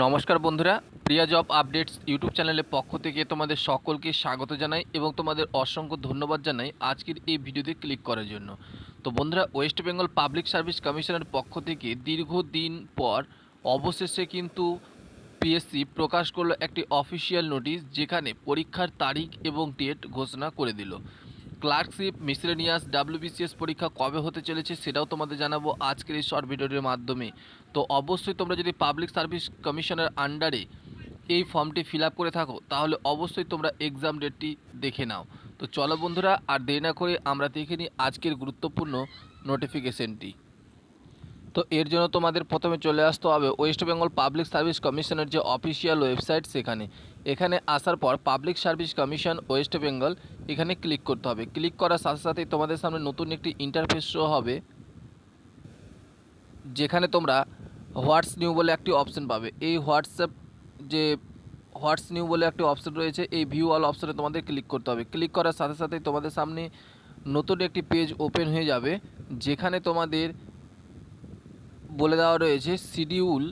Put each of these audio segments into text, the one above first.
নমস্কার বন্ধুরা, প্রিয়া job updates YouTube চ্যানেলের পক্ষ থেকে তোমাদের সকলকে স্বাগত জানাই এবং তোমাদের অসংখ্য ধন্যবাদ জানাই আজকের এই ভিডিওতে ক্লিক করার জন্য। তো বন্ধুরা, ওয়েস্ট বেঙ্গল পাবলিক সার্ভিস কমিশনের পক্ষ থেকে দীর্ঘদিন পর অবশেষে কিন্তু পিএসসি প্রকাশ করল একটি অফিসিয়াল নোটিশ যেখানে পরীক্ষার তারিখ এবং ডেট ঘোষণা করে দিল। ক্লার্কশিপ, মিসলেনিয়াস, ডাব্লিউবিসিএস পরীক্ষা কবে হতে চলেছে সেটাও তোমাদের জানাব আজকের এই শর্ট ভিডিওটির মাধ্যমে। তো অবশ্যই তোমরা যদি পাবলিক সার্ভিস কমিশনের আন্ডারে এই ফর্মটি ফিল করে থাকো, তাহলে অবশ্যই তোমরা এক্সাম ডেটটি দেখে নাও। তো চলো বন্ধুরা, আর দেরি না করে আমরা দেখে নিই আজকের গুরুত্বপূর্ণ নোটিফিকেশনটি। তো এর জন্য তোমাদের প্রথমে চলে আসতে হবে ওয়েস্ট বেঙ্গল পাবলিক সার্ভিস কমিশনের যে অফিসিয়াল ওয়েবসাইট সেখানে। এখানে আসার পর Public Service Commission West Bengal এখানে ক্লিক করতে হবে। ক্লিক করার সাথে সাথেই তোমাদের সামনে নতুন একটি ইন্টারফেস শো হবে, যেখানে তোমরা হোয়াটস নিউ বলে একটি অপশন পাবে। এই হোয়াটসঅ্যাপ যে হোয়াটস নিউ বলে একটি অপশন রয়েছে, এই ভিউ অল অপশনে তোমাদের ক্লিক করতে হবে। ক্লিক করার সাথে সাথেই তোমাদের সামনে নতুন একটি পেজ ওপেন হয়ে যাবে, যেখানে তোমাদের বলে দেওয়া রয়েছে শিডিউল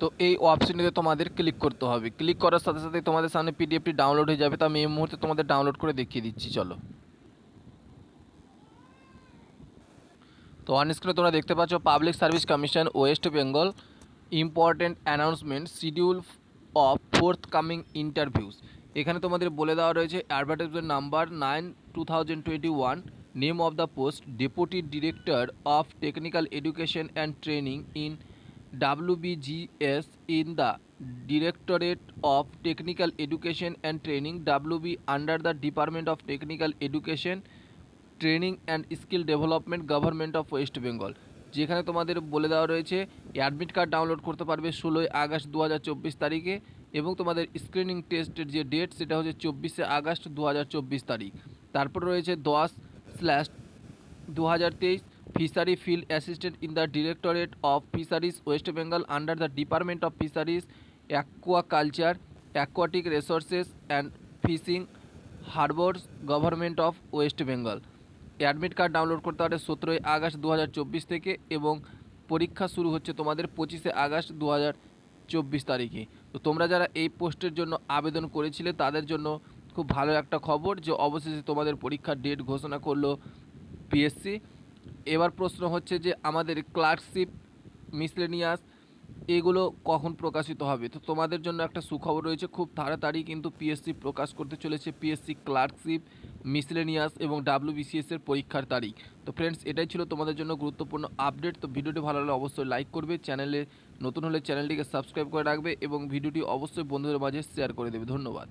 তো এই অপশনটিতে তোমাদের ক্লিক করতে হবে। ক্লিক করার সাথে সাথে তোমাদের সামনে পিডিএফটি ডাউনলোড হয়ে যাবে। তো আমি এই মুহূর্তে তোমাদের ডাউনলোড করে দেখিয়ে দিচ্ছি, চলো। তো অন স্ক্রিনে তোমরা দেখতে পাচ্ছ Public Service Commission West Bengal important announcement schedule of forthcoming interviews এখানে তোমাদের বলে দেওয়া রয়েছে advertisement number nine two thousand twenty one name of the post deputy director of technical education and training in WBGS in the Directorate of Technical Education and Training WB under the Department of Technical Education training and skill development government of West Bengal যেখানে তোমাদের বলে দেওয়া রয়েছে admit card download করতে পারবে ষোলোই August দু হাজার চব্বিশ তারিখে এবং তোমাদের স্ক্রিনিং টেস্টের যে ডেট সেটা হচ্ছে চব্বিশে আগস্ট দু হাজার চব্বিশ তারিখ। তারপর রয়েছে দশ স্ল্যাশ দু হাজার তেইশ fishery field assistant in the directorate of fisheries West Bengal under the department of fisheries aquaculture aquatic resources and fishing harbours government of West Bengal admit card download করতে পারে সতেরোই আগস্ট দু হাজার চব্বিশ থেকে এবং পরীক্ষা শুরু হচ্ছে তোমাদের পঁচিশে আগস্ট দু চব্বিশ তারিখে। তো তোমরা যারা এই পোস্টের জন্য আবেদন করেছিলে তাদের জন্য খুব ভালো একটা খবর যে অবশেষে তোমাদের পরীক্ষার ডেট ঘোষণা করল পিএসসি এবার প্রশ্ন হচ্ছে যে আমাদের ক্লার্কশিপ মিসলেনিয়াস এগুলো কখন প্রকাশিত হবে? তো তোমাদের জন্য একটা সুখবর রয়েছে, খুব তাড়াতাড়ি কিন্তু পিএসসি প্রকাশ করতে চলেছে পিএসসি ক্লার্কশিপ মিসলেনিয়াস এবং ডাব্লিউবিসিএস এর পরীক্ষার তারিখ। তো ফ্রেন্ডস এটাই ছিল তোমাদের জন্য গুরুত্বপূর্ণ আপডেট তো ভিডিওটি ভালো লাগলে অবশ্যই লাইক করবে, চ্যানেলে নতুন হলে চ্যানেলটিকে সাবস্ক্রাইব করে রাখবে এবং ভিডিওটি অবশ্যই বন্ধুদের মাঝে শেয়ার করে দেবে। ধন্যবাদ।